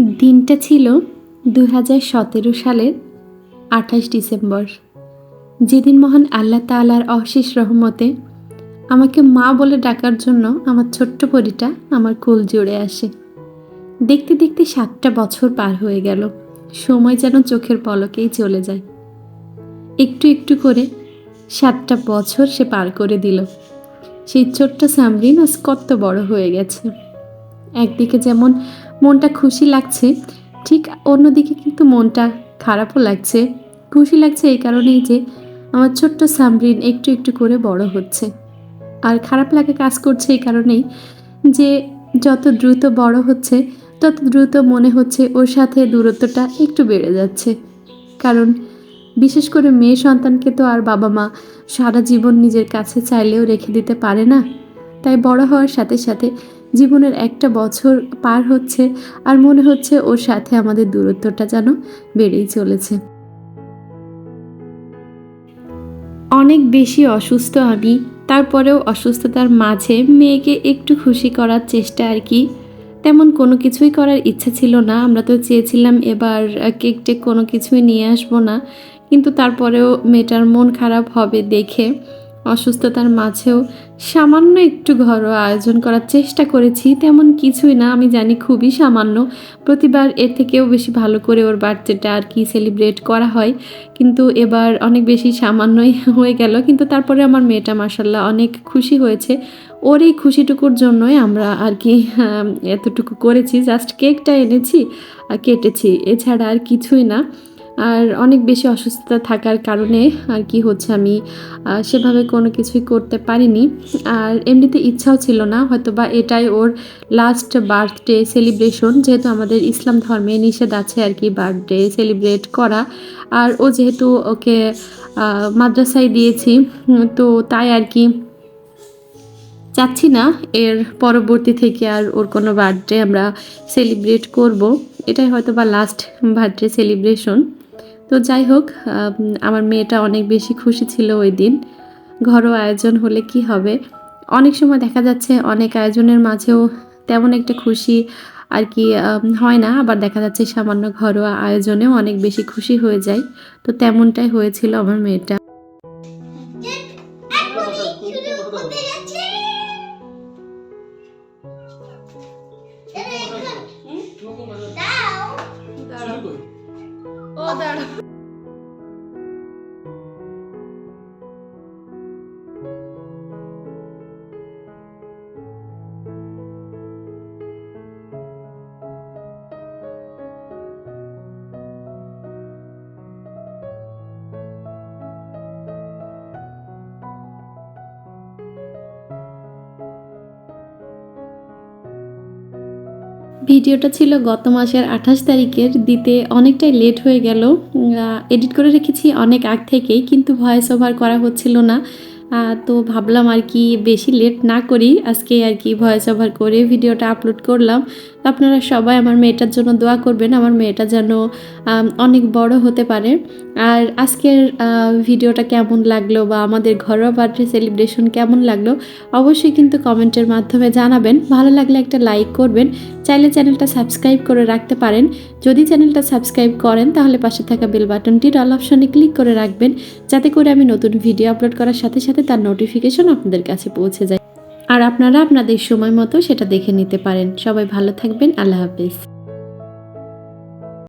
দিনটা ছিল দু হাজার সতেরো সালের আঠাশ ডিসেম্বর। যেদিন মহান আল্লাহ তাআলার অশেষ রহমতে আমাকে মা বলে ডাকার জন্য আমার ছোট্ট পরিটা আমার কোল জুড়ে আসে। দেখতে দেখতে সাতটা বছর পার হয়ে গেল। সময় যেন চোখের পলকেই চলে যায়। একটু একটু করে সাতটা বছর সে পার করে দিল। সেই ছোট্ট সামরিন আজ কত বড় হয়ে গেছে। একদিকে যেমন মনটা খুশি লাগছে। ঠিক অন্যদিকে কিন্তু মনটা খারাপও লাগছে। খুশি লাগছে এই কারণেই যে আমার ছোট্ট সামরিন একটু একটু করে বড় হচ্ছে। আর খারাপ লাগে কাজ করছে এই কারণেই যে যত দ্রুত বড় হচ্ছে, তত দ্রুত মনে হচ্ছে ওর সাথে দূরত্বটা একটু বেড়ে যাচ্ছে। কারণ বিশেষ করে মেয়ে সন্তানকে তো আর বাবা মা সারা জীবন নিজের কাছে চাইলেও রেখে দিতে পারে না। তাই বড় হওয়ার সাথে সাথে জীবনের একটা বছর পার হচ্ছে আর মনে হচ্ছে ওর সাথে আমাদের দূরত্বটা যেন বেড়েই চলেছে। অনেক বেশি অসুস্থ আমি, তারপরেও অসুস্থতার মাঝে মেয়েকে একটু খুশি করার চেষ্টা আর কি। তেমন কোনো কিছুই করার ইচ্ছা ছিল না, আমরা তো চেয়েছিলাম এবার কেক টেক কোনো কিছুই নিয়ে আসব না, কিন্তু তারপরেও মেয়েটার মন খারাপ হবে দেখে অসুস্থতার মাঝেও সামান্য একটু ঘরোয়া আয়োজন করার চেষ্টা করেছি, তেমন কিছুই না, আমি জানি খুবই সামান্য। প্রতিবার এর থেকেও বেশি ভালো করে ওর বার্থডেটা আর কি সেলিব্রেট করা হয়। কিন্তু এবার অনেক বেশি সামান্যই হয়ে গেল, কিন্তু তারপরে আমার মেয়েটা মাসাল্লাহ অনেক খুশি হয়েছে। ওর এই খুশিটুকুর জন্যই আমরা আর কি এতটুকু করেছি। জাস্ট কেকটা এনেছি আর কেটেছি, এছাড়া আর কিছুই না। আর অনেক বেশি অসুস্থতা থাকার কারণে আর কি হচ্ছে আমি সেভাবে কোনো কিছুই করতে পারিনি। আর এমনিতে ইচ্ছাও ছিল না হয়তো বা এটাই ওর লাস্ট বার্থডে সেলিব্রেশন যেহেতু আমাদের ইসলাম ধর্মে নিষেধ আছে আর কি বার্থডে সেলিব্রেট করা। আর ও যেহেতু ওকে মাদ্রাসায় দিয়েছি তো তাই আর কি চাচ্ছি না এর পরবর্তী থেকে আর ওর কোনো বার্থডে আমরা সেলিব্রেট করব। এটাই হয়তো বা লাস্ট বার্থডে সেলিব্রেশন তো যাই হোক আমার মেয়েটা অনেক বেশি খুশি ছিল ওই দিন। ঘরোয়া আয়োজন হলে কি হবে? অনেক সময় দেখা যাচ্ছে অনেক আয়োজনের মাঝেও তেমন একটা খুশি আর কি হয় না। আবার দেখা যাচ্ছে সামান্য ঘরোয়া আয়োজনেও অনেক বেশি খুশি হয়ে যায়। তো তেমনটাই হয়েছিল আমার মেয়েটা। ও দাঁড়া ভিডিওটা ছিল গত মাসের আঠাশ তারিখের, দিতে অনেকটাই লেট হয়ে গেল। এডিট করে রেখেছি অনেক আগ থেকেই, কিন্তু ভয়েস ওভার করা হচ্ছিল না। তো ভাবলাম আর কি বেশি লেট না করি আজকে আর কি ভয়েস ওভার করে ভিডিওটা আপলোড করলাম। আপনারা সবাই আমার মেয়েটার জন্য দোয়া করবেন, আমার মেয়েটা যেন অনেক বড় হতে পারে। আর আজকের ভিডিওটা কেমন লাগল বা আমাদের ঘরোয়া বার্থডে সেলিব্রেশন কেমন লাগল, অবশ্যই কিন্তু কমেন্টের মাধ্যমে জানাবেন। ভালো লাগলে একটা লাইক করবেন। চাইলে চ্যানেলটা সাবস্ক্রাইব করে রাখতে পারেন। যদি চ্যানেলটা সাবস্ক্রাইব করেন, তাহলে পাশে থাকা বেল বাটনটির অল অপশনে ক্লিক করে রাখবেন। যাতে করে আমি নতুন ভিডিও আপলোড করার সাথে সাথে তার নোটিফিকেশন আপনাদের কাছে পৌঁছে যায়। আপনারা আপনাদের সময় মতো সেটা দেখে নিতে পারেন। সবাই ভালো থাকবেন। আল্লাহ হাফিজ।